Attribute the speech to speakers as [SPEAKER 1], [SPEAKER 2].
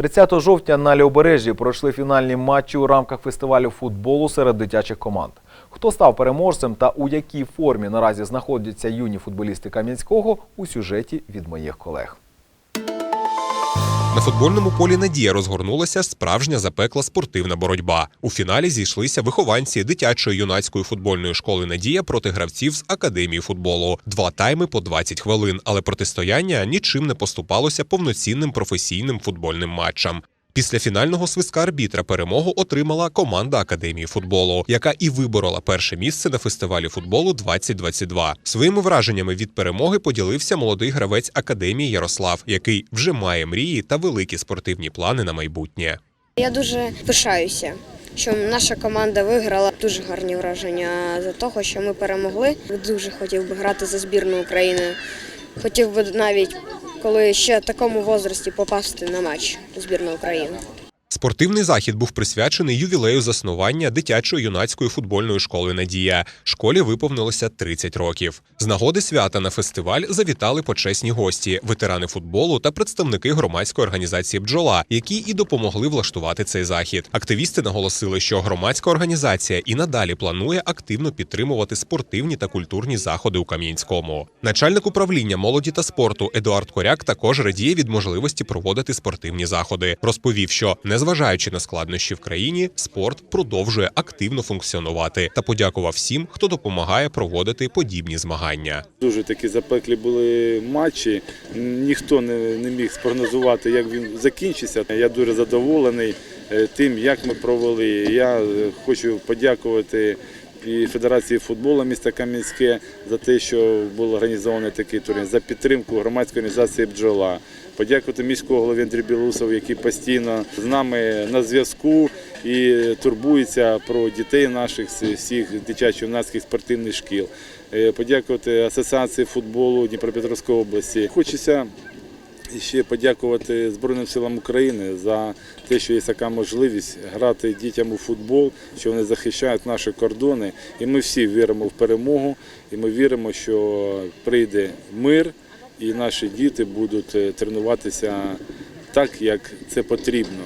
[SPEAKER 1] 30 жовтня на Лівобережжі пройшли фінальні матчі у рамках фестивалю футболу серед дитячих команд. Хто став переможцем та у якій формі наразі знаходяться юні футболісти Кам'янського у сюжеті від моїх колег.
[SPEAKER 2] На футбольному полі Надія розгорнулася справжня запекла спортивна боротьба. У фіналі зійшлися вихованці дитячої юнацької футбольної школи Надія проти гравців з академії футболу. Два тайми по 20 хвилин, але протистояння нічим не поступалося повноцінним професійним футбольним матчам. Після фінального свистка арбітра перемогу отримала команда академії футболу, яка і виборола перше місце на фестивалі футболу 2022. Своїми враженнями від перемоги поділився молодий гравець академії Ярослав, який вже має мрії та великі спортивні плани на майбутнє.
[SPEAKER 3] Я дуже пишаюся, що наша команда виграла. Дуже гарні враження за того, що ми перемогли. Дуже хотів би грати за збірну України. Хотів би навіть, коли ще в такому возрасті попасти на матч збірної України.
[SPEAKER 2] Спортивний захід був присвячений ювілею заснування дитячої юнацької футбольної школи Надія. Школі виповнилося 30 років. З нагоди свята на фестиваль завітали почесні гості, ветерани футболу та представники громадської організації Бджола, які і допомогли влаштувати цей захід. Активісти наголосили, що громадська організація і надалі планує активно підтримувати спортивні та культурні заходи у Кам'янському. Начальник управління молоді та спорту Едуард Коряк також радіє від можливості проводити спортивні заходи. Розповів, що незважаючи на складнощі в країні, спорт продовжує активно функціонувати та подякував всім, хто допомагає проводити подібні змагання.
[SPEAKER 4] Дуже такі запеклі були матчі. Ніхто не, не міг спрогнозувати, як він закінчиться. Я дуже задоволений е, тим, як ми провели. Я е, хочу подякувати і Федерації футболу міста Кам'янське за те, що був організований такий турнір, за підтримку громадської організації Бджола. Подякувати міського голові Андрію Білоусову, який постійно з нами на зв'язку і турбується про дітей наших всіх дитячо-юнацьких спортивних шкіл. Е, Подякувати Асоціації футболу Дніпропетровської області. Хочеться ще подякувати Збройним силам України за те, що є така можливість грати дітям у футбол, що вони захищають наші кордони. І ми всі віримо в перемогу, і ми віримо, що прийде мир, і наші діти будуть е, тренуватися так, як це потрібно.